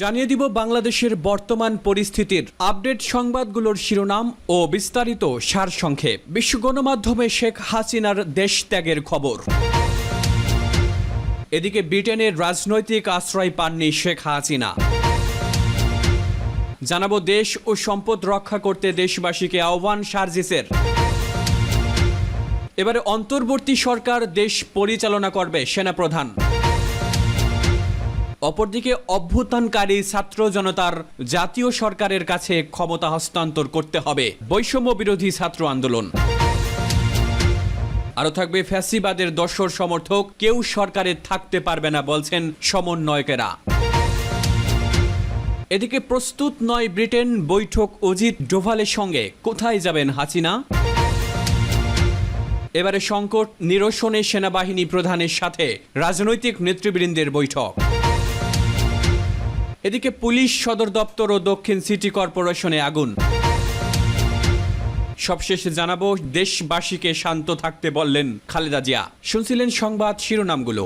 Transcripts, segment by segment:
জানিয়ে দিব বাংলাদেশের বর্তমান পরিস্থিতির আপডেট সংবাদগুলোর শিরোনাম ও বিস্তারিত সারসংক্ষেপ বিশ্ব গণমাধ্যমে শেখ হাসিনার দেশ ত্যাগের খবর। এদিকে ব্রিটেনের রাজনৈতিক আশ্রয় পাননি শেখ হাসিনা। জানাব দেশ ও সম্পদ রক্ষা করতে দেশবাসীকে আহ্বান সার্জিসের। এবারে অন্তর্বর্তী সরকার দেশ পরিচালনা করবে সেনাপ্রধান। অপরদিকে অভ্যুত্থানকারী ছাত্র জনতার জাতীয় সরকারের কাছে ক্ষমতা হস্তান্তর করতে হবে। বৈষম্য বিরোধী ছাত্র আন্দোলন। আরও থাকবে ফ্যাসিবাদের দর্শর সমর্থক। কেউ সরকারে থাকতে পারবে না বলছেন সমন্বয়কেরা। এদিকে প্রস্তুত নয় ব্রিটেন, বৈঠক অজিত ডোভালের সঙ্গে। কোথায় যাবেন হাসিনা? এবারে সংকট নিরসনে সেনাবাহিনী প্রধানের সাথে। রাজনৈতিক নেতৃবৃন্দের বৈঠক। এদিকে পুলিশ সদর দপ্তর ও দক্ষিণ সিটি কর্পোরেশনে আগুন। সবশেষে জানাব, দেশবাসীকে শান্ত থাকতে বললেন খালেদা জিয়া। শুনছিলেন সংবাদ শিরোনামগুলো।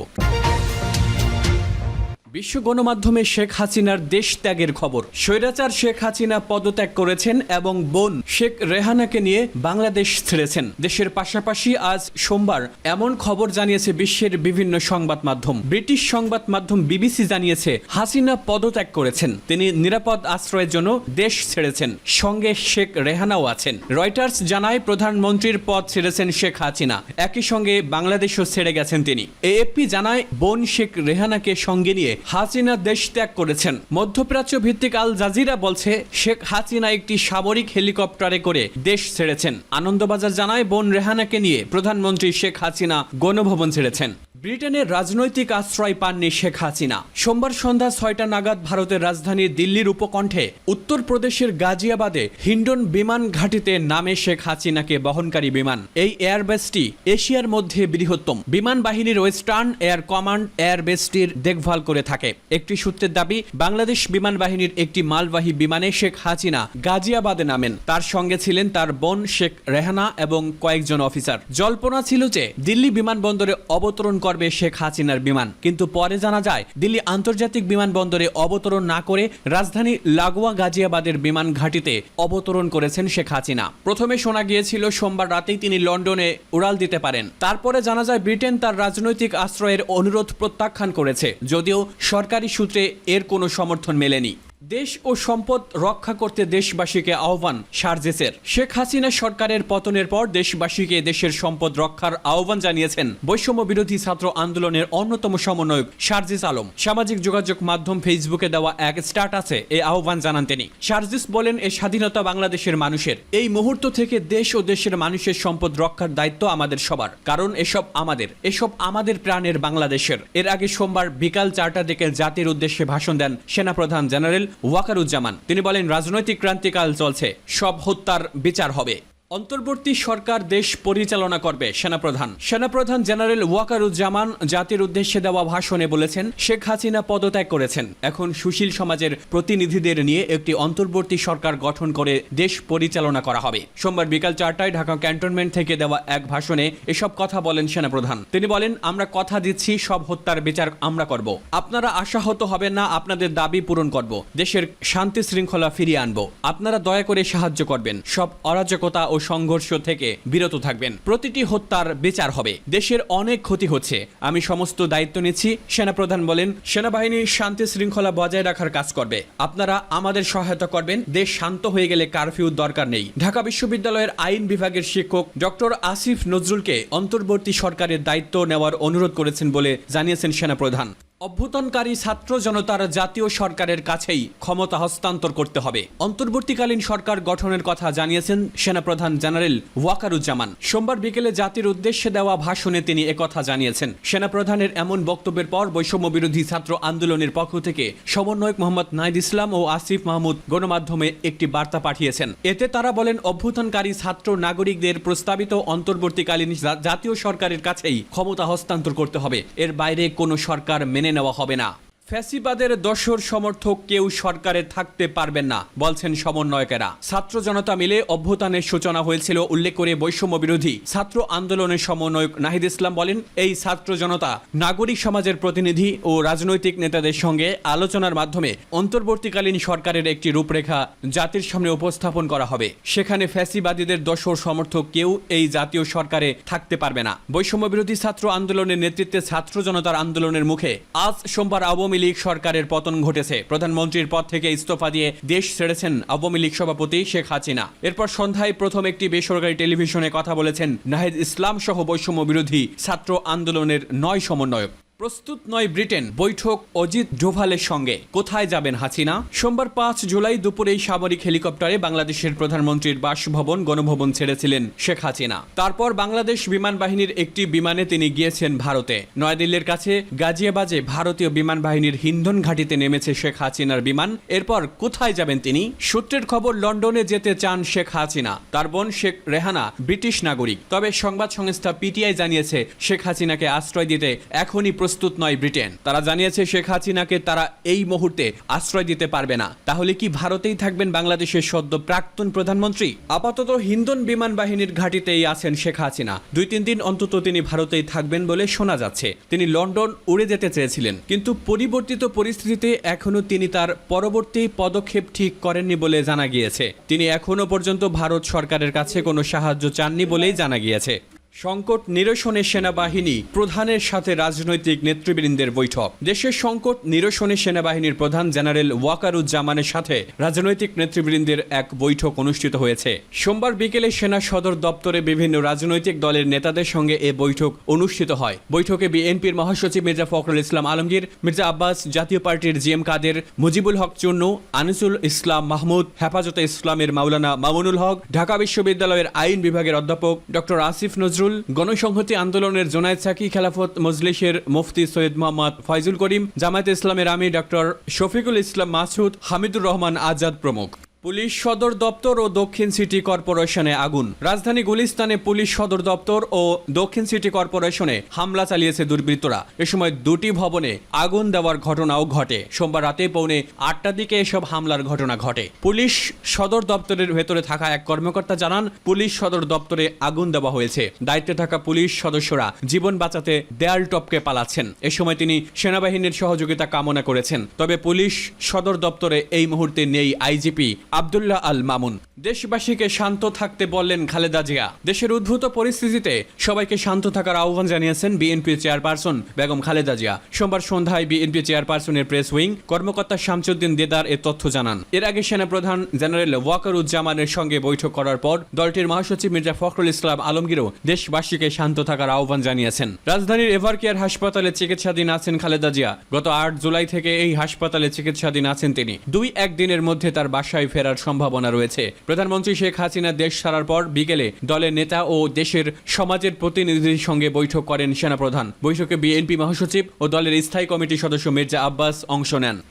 বিশ্ব গণমাধ্যমে শেখ হাসিনার দেশ ত্যাগের খবর। স্বৈরাচার শেখ হাসিনা পদত্যাগ করেছেন এবং বোন শেখ রেহানাকে নিয়ে বাংলাদেশ ছেড়েছেন। দেশের পাশাপাশি আজ সোমবার এমন খবর জানিয়েছে বিশ্বের বিভিন্ন সংবাদ মাধ্যম। ব্রিটিশ সংবাদ মাধ্যম বিবিসি জানিয়েছে, হাসিনা পদত্যাগ করেছেন। তিনি নিরাপদ আশ্রয়ের জন্য দেশ ছেড়েছেন। সঙ্গে শেখ রেহানাও আছেন। রয়টার্স জানায়, প্রধানমন্ত্রীর পদ ছেড়েছেন শেখ হাসিনা। একই সঙ্গে বাংলাদেশও ছেড়ে গেছেন তিনি। এএফপি জানায়, বোন শেখ রেহানাকে সঙ্গে নিয়ে হাসিনা দেশ ত্যাগ করেছেন। মধ্যপ্রাচ্য ভিত্তিক আল জাজিরা বলছে, শেখ হাসিনা একটি সামরিক হেলিকপ্টারে করে দেশ ছেড়েছেন। আনন্দবাজার জানায়, বোন রেহানাকে নিয়ে প্রধানমন্ত্রী শেখ হাসিনা গণভবন ছেড়েছেন। ব্রিটেনের রাজনৈতিক আশ্রয় পাননি শেখ হাসিনা। সোমবার সন্ধ্যা ছয়টা নাগাদ ভারতের রাজধানী দিল্লির উপকণ্ঠে উত্তরপ্রদেশের গাজিয়াবাদে হিন্ডন বিমান ঘাঁটিতে নামে শেখ হাসিনাকে বহনকারী বিমান। এই এয়ারবেসটি এশিয়ার মধ্যে বৃহত্তম। বিমান বাহিনীর ওয়েস্টার্ন এয়ার কমান্ড এয়ারবেসটির দেখভাল করে থাকে। একটি সূত্রের দাবি, বাংলাদেশ বিমান বাহিনীর একটি মালবাহী বিমানে শেখ হাসিনা গাজিয়াবাদে নামেন। তার সঙ্গে ছিলেন তার বোন শেখ রেহানা এবং কয়েকজন অফিসার। জল্পনা ছিল যে দিল্লি বিমানবন্দরে অবতরণ করবে শেখ হাসিনার বিমান। কিন্তু পরে জানা যায়, দিল্লি আন্তর্জাতিক বিমানবন্দরে অবতরণ না করে রাজধানী লাগোয়া গাজিয়াবাদের বিমান ঘাঁটিতে অবতরণ করেছেন শেখ হাসিনা। প্রথমে শোনা গিয়েছিল, সোমবার রাতেই তিনি লন্ডনে উড়াল দিতে পারেন। তারপরে জানা যায়, ব্রিটেন তার রাজনৈতিক আশ্রয়ের অনুরোধ প্রত্যাখ্যান করেছে। যদিও সরকারি সূত্রে এর কোনো সমর্থন মেলেনি। দেশ ও সম্পদ রক্ষা করতে দেশবাসীকে আহ্বান সার্জেসের। শেখ হাসিনা সরকারের পতনের পর দেশবাসীকে দেশের সম্পদ রক্ষার আহ্বান জানিয়েছেন বৈষম্য বিরোধী ছাত্র আন্দোলনের অন্যতম সমন্বয়ক সার্জিস আলম। সামাজিক যোগাযোগ মাধ্যম ফেসবুকে দেওয়া এক স্ট্যাটাসে এই আহ্বান জানান তিনি। সার্জিস বলেন এই স্বাধীনতা বাংলাদেশের মানুষের। এই মুহূর্ত থেকে দেশ ও দেশের মানুষের সম্পদ রক্ষার দায়িত্ব আমাদের সবার। কারণ এসব আমাদের। এসব আমাদের প্রাণের বাংলাদেশের। এর আগে সোমবার বিকাল চারটা দিকে জাতির উদ্দেশ্যে ভাষণ দেন সেনাপ্রধান জেনারেল ওয়াকারুজ্জামান। তিনি বলেন রাজনৈতিক ক্রান্তিকাল চলছে সব হত্যার বিচার হবে। অন্তর্বর্তী সরকার দেশ পরিচালনা করবে, সেনাপ্রধান। সেনাপ্রধান জেনারেল ওয়াকারুজ্জামান জাতির উদ্দেশ্যে দেওয়া ভাষণে বলেছেন, শেখ হাসিনা পদত্যাগ করেছেন। এখন সুশীল সমাজের প্রতিনিধিদের নিয়ে একটি অন্তর্বর্তী সরকার গঠন করে দেশ পরিচালনা করা হবে। সোমবার বিকাল চারটায় ঢাকা ক্যান্টনমেন্ট থেকে দেওয়া এক ভাষণে এসব কথা বলেন সেনাপ্রধান। তিনি বলেন, আমরা কথা দিচ্ছি, সব হত্যার বিচার আমরা করব। আপনারা আশাহত হবেন না, আপনাদের দাবি পূরণ করব। দেশের শান্তি শৃঙ্খলা ফিরিয়ে আনব। আপনারা দয়া করে সাহায্য করবেন। সব অরাজকতা ও সংঘর্ষ থেকে বিরত থাকবেন। প্রতিটি হত্যার বিচার হবে। দেশের অনেক ক্ষতি হচ্ছে। আমি সমস্ত দায়িত্ব নিচ্ছি। সেনাপ্রধান বলেন, সেনাবাহিনী শান্তি শৃঙ্খলা বজায় রাখার কাজ করবে। আপনারা আমাদের সহায়তা করবেন। দেশ শান্ত হয়ে গেলে কারফিউর দরকার নেই। ঢাকা বিশ্ববিদ্যালয়ের আইন বিভাগের শিক্ষক ডক্টর আসিফ নজরুলকে অন্তর্বর্তী সরকারের দায়িত্ব নেওয়ার অনুরোধ করেছেন বলে জানিয়েছেন সেনাপ্রধান। অভ্যুত্থানকারী ছাত্র জনতার জাতীয় সরকারের কাছেই ক্ষমতা হস্তান্তর করতে হবে। অন্তর্বর্তীকালীন সরকার গঠনের কথা জানিয়েছেন সেনাপ্রধান জেনারেল ওয়াকারুজ্জামান। সোমবার বিকেলে জাতির উদ্দেশ্যে দেওয়া ভাষণে তিনি একথা জানিয়েছেন। সেনাপ্রধানের এমন বক্তব্যের পর বৈষম্য বিরোধী ছাত্র আন্দোলনের পক্ষ থেকে সমন্বয়ক মোহাম্মদ নাইদ ইসলাম ও আসিফ মাহমুদ গণমাধ্যমে একটি বার্তা পাঠিয়েছেন। এতে তারা বলেন, অভ্যুত্থানকারী ছাত্র নাগরিকদের প্রস্তাবিত অন্তর্বর্তীকালীন জাতীয় সরকারের কাছেই ক্ষমতা হস্তান্তর করতে হবে। এর বাইরে কোনো সরকার মেনে নেওয়া হবে না। ফ্যাসিবাদের দশর সমর্থক কেউ সরকারে থাকতে পারবেন না, বলছেন সমন্বয়কেরা। ছাত্র জনতা মিলে অভ্যুত্থানের সূচনা হয়েছিল, উল্লেখ করে বৈষম্য বিরোধী ছাত্র আন্দোলনের সমন্বয়ক নাহিদ ইসলাম বলেন, এই ছাত্র জনতা নাগরিক সমাজের প্রতিনিধি ও রাজনৈতিক নেতাদের সঙ্গে আলোচনার মাধ্যমে অন্তর্বর্তীকালীন সরকারের একটি রূপরেখা জাতির সামনে উপস্থাপন করা হবে। সেখানে ফ্যাসিবাদীদের দশর সমর্থক কেউ এই জাতীয় সরকারে থাকতে পারবে না। বৈষম্য বিরোধী ছাত্র আন্দোলনের নেতৃত্বে ছাত্র জনতার আন্দোলনের মুখে আজ সোমবার আওয়ামী লীগ সরকারের পতন ঘটেছে। প্রধানমন্ত্রীর পদ থেকে ইস্তফা দিয়ে দেশ ছেড়েছেন আওয়ামী লীগ সভাপতি শেখ হাসিনা। এরপর সন্ধ্যায় প্রথম একটি বেসরকারি টেলিভিশনে কথা বলেছেন নাহিদ ইসলাম সহ বৈষম্য বিরোধী ছাত্র আন্দোলনের নয় সমন্বয়ক। প্রস্তুত নয় ব্রিটেন, বৈঠক অজিত ডোভালের সঙ্গে। কোথায় যাবেন হাসিনা? সোমবার পাঁচ জুলাই দুপুরে সামরিক হেলিকপ্টারে বাংলাদেশের প্রধানমন্ত্রীর বাসভবন গণভবন ছেড়েছিলেন শেখ হাসিনা। তারপর বাংলাদেশ বিমান বাহিনীর একটি বিমানে তিনি গিয়েছেন ভারতে। নয়াদিল্লির কাছে গাজিয়াবাজে ভারতীয় বিমান বাহিনীর হিন্দন ঘাটিতে নেমেছে শেখ হাসিনার বিমান। এরপর কোথায় যাবেন তিনি? সূত্রের খবর, লন্ডনে যেতে চান শেখ হাসিনা। তার বোন শেখ রেহানা ব্রিটিশ নাগরিক। তবে সংবাদ সংস্থা পিটিআই জানিয়েছে, শেখ হাসিনাকে আশ্রয় দিতে এখনই প্রস্তুত নয় ব্রিটেন। তারা জানিয়েছে, শেখ হাসিনাকে তারা এই মুহূর্তে আশ্রয় দিতে পারবে না। তাহলে কি ভারতেই থাকবেন বাংলাদেশের সদ্য প্রাক্তন প্রধানমন্ত্রী? আপাতত হিন্দন বিমান বাহিনীর ঘাটিতেই আছেন শেখ হাসিনা। দুই তিন দিন অন্তত তিনি ভারতেই থাকবেন বলে শোনা যাচ্ছে। তিনি লন্ডন উড়ে যেতে চেয়েছিলেন। কিন্তু পরিবর্তিত পরিস্থিতিতে এখনও তিনি তার পরবর্তী পদক্ষেপ ঠিক করেননি বলে জানা গিয়েছে। তিনি এখনও পর্যন্ত ভারত সরকারের কাছে কোনো সাহায্য চাননি বলেই জানা গিয়েছে। সংকট নিরসনে সেনাবাহিনী, প্রধানের সাথে রাজনৈতিক নেতৃবৃন্দের বৈঠক। দেশের সংকট নিরসনে সেনাবাহিনীর প্রধান জেনারেল ওয়াকারুজ্জামানের সাথে রাজনৈতিক নেতৃবৃন্দের এক বৈঠক অনুষ্ঠিত হয়েছে। সোমবার বিকেলে সেনা সদর দপ্তরে বিভিন্ন রাজনৈতিক দলের নেতাদের সঙ্গে এ বৈঠক অনুষ্ঠিত হয়। বৈঠকে বিএনপির মহাসচিব মির্জা ফখরুল ইসলাম আলমগীর, মির্জা আব্বাস, জাতীয় পার্টির জি এম কাদের, মুজিবুল হক চুন্নু, আনিসুল ইসলাম মাহমুদ, হেফাজতে ইসলামের মাওলানা মামুনুল হক, ঢাকা বিশ্ববিদ্যালয়ের আইন বিভাগের অধ্যাপক ডক্টর আসিফ নজরুল গণসংহতি আন্দোলনের জোনায়দ সাকি খেলাফত মজলিসের মুফতি সৈয়দ মোহাম্মদ ফয়জুল করিম, জামায়াত ইসলামের আমি ডক্টর শফিকুল ইসলাম মাসুদ, হামিদুর রহমান আজাদ প্রমুখ। পুলিশ সদর দপ্তর ও দক্ষিণ সিটি কর্পোরেশনে আগুন। রাজধানী গুলিস্তানে পুলিশ সদর দপ্তর ও দক্ষিণ সিটি কর্পোরেশনে হামলা চালিয়েছে দুর্বৃত্তরা। এ সময় দুটি ভবনে আগুন দেওয়ার ঘটনাও ঘটে। সোমবার রাতে পৌনে আটটার দিকে এসব হামলার ঘটনা ঘটে। পুলিশ সদর দপ্তরের ভেতরে থাকা এক কর্মকর্তা জানান, পুলিশ সদর দপ্তরে আগুন দেওয়া হয়েছে। দায়িত্বে থাকা পুলিশ সদস্যরা জীবন বাঁচাতে দেয়াল টপকে পালাচ্ছেন। এ সময় তিনি সেনাবাহিনীর সহযোগিতা কামনা করেছেন। তবে পুলিশ সদর দপ্তরে এই মুহূর্তে নেই আইজিপি আবদুল্লাহ আল মামুন। দেশবাসীকে শান্ত থাকতে বললেন খালেদা জিয়া। দেশের উদ্ভূত পরিস্থিতিতে সবাইকে শান্ত থাকার আহ্বান জানিয়েছেন বিএনপি চেয়ারপারসন বেগম খালেদা জিয়া। সোমবার সন্ধ্যায় বিএনপি চেয়ারপারসনের প্রেস উইং, কর্মকর্তা শামসুদ্দিন দেদার এ তথ্য জানান। এর আগে সেনাপ্রধান জেনারেল ওয়াকারুজ্জামানের সঙ্গে বৈঠক করার পর দলটির মহাসচিব মির্জা ফখরুল ইসলাম আলমগীরও দেশবাসীকে শান্ত থাকার আহ্বান জানিয়েছেন। রাজধানীর এভারকেয়ার হাসপাতালে চিকিৎসাধীন আছেন খালেদা জিয়া। গত আট জুলাই থেকে এই হাসপাতালে চিকিৎসাধীন আছেন তিনি। দুই একদিনের মধ্যে তার বাসায় ফেরার সম্ভাবনা রয়েছে। প্রধানমন্ত্রী শেখ হাসিনা দেশ ছাড়ার পর বিকেলে দলের নেতা ও দেশের সমাজের প্রতিনিধিদের সঙ্গে বৈঠক করেন সেনাপ্রধান। বৈঠকে বিএনপি মহাসচিব ও দলের স্থায়ী কমিটির সদস্য মির্জা আব্বাস অংশ নেন।